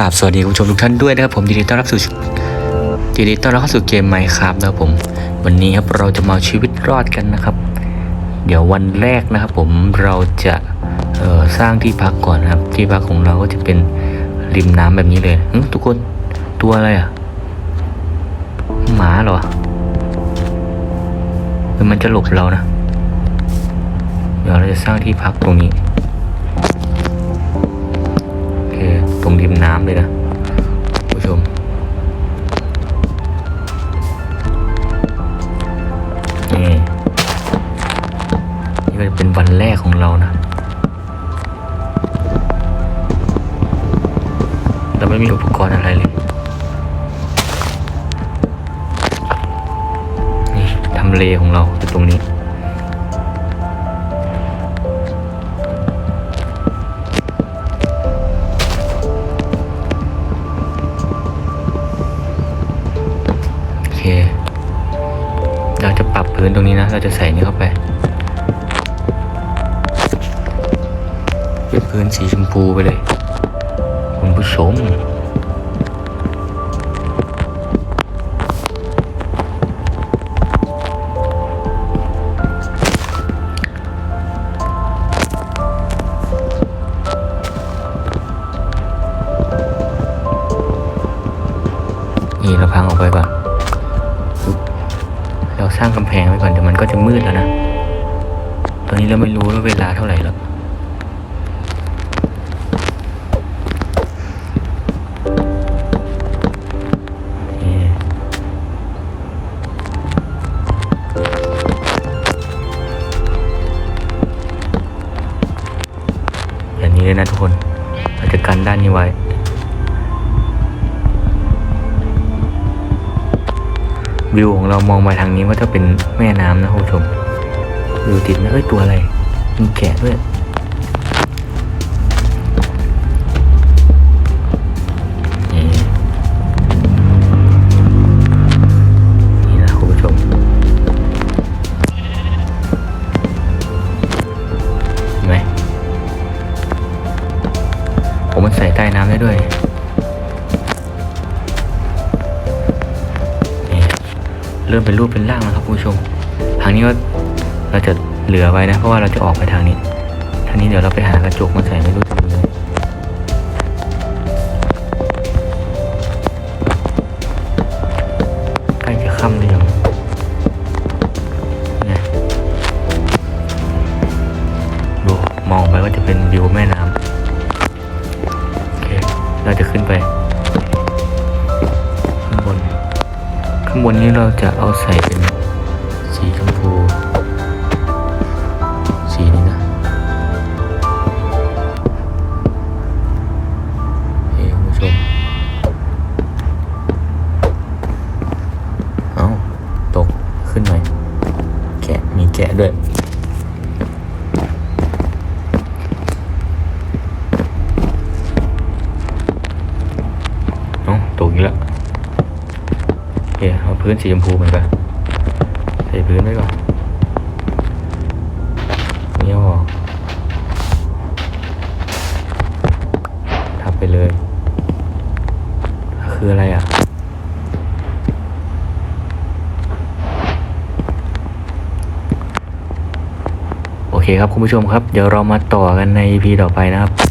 กราบสวัสดีคุณผู้ชมทุกท่านด้วยนะครับผมยินดีต้อนรับสู่ยินดีต้อนรับเข้าสู่เกมไมค์ครับนะครับผม วันนี้ครับเราจะมาเอาชีวิตรอดกันนะครับ เดี๋ยววันแรกนะครับผมเราจะออสร้างที่พักก่อนครับ ที่พักของเราก็จะเป็นริมน้ำแบบนี้เลยทุกคนตัวอะไรอะหมาเหรอเฮ้ยมันจะหลบเรานะเดี๋ยวเราจะสร้างที่พักตรงนี้ ตรงริมน้ำเลยนะผู้ชม นี่นี่ก็จะเป็นวันแรกของเรานะ เราไม่มีอุปกรณ์อะไรเลย นี่ทำเลของเราคือตรงนี้ พื้นตรงนี้นะ เราจะใส่นี่เข้าไปเป็นพื้นสีชมพูไปเลย คุณผู้ชมนี่เราพังออกไปก่อน สร้างกำแพงไว้ก่อนเดี๋ยวมันก็จะมืดแล้วนะ ตอนนี้เราไม่รู้ว่าเวลาเท่าไหร่แล้วอย่างนี้เลยนะทุกคน เราจะกันด้านนี้ไว้ วิวของเรามองมาทางนี้ว่าจะเป็นแม่น้ำนะคุณผู้ชมวิวติดนะเอ้ยตัวอะไรมีแกะด้วยนี่นี่นะคุณผู้ชมไหมผมมันใส่ใต้น้ำได้ด้วย เริ่มเป็นรูปเป็นร่างแล้วครับคุณผู้ชม ทางนี้ก็เราจะเหลือไว้นะ เพราะว่าเราจะออกไปทางนี้ทางนี้เดี๋ยวเราไปหากระจกมาใส่ไม่รู้จะมีไหมใกล้จะค่ำหรือยังดูมองไปก็จะเป็นวิวแม่น้ำโอเคเราจะขึ้นไปางบนนี้เราจะเอาใส่เป็นสีชมพู สีนี้นะเฮ้ยคุณผู้ชม เอาตกขึ้นหน่อย แกะ มีแกะด้วยเอาตกอีกแล้ว เคเอาพื้นสีชมพูเหมือนกันใส่พื้นไว้ก่อนเนี่เอออกทับไปเลย คืออะไรอะโอเคครับคุณผู้ชมครับ เดี๋ยวเรามาต่อกันใน EP ต่อไปนะครับ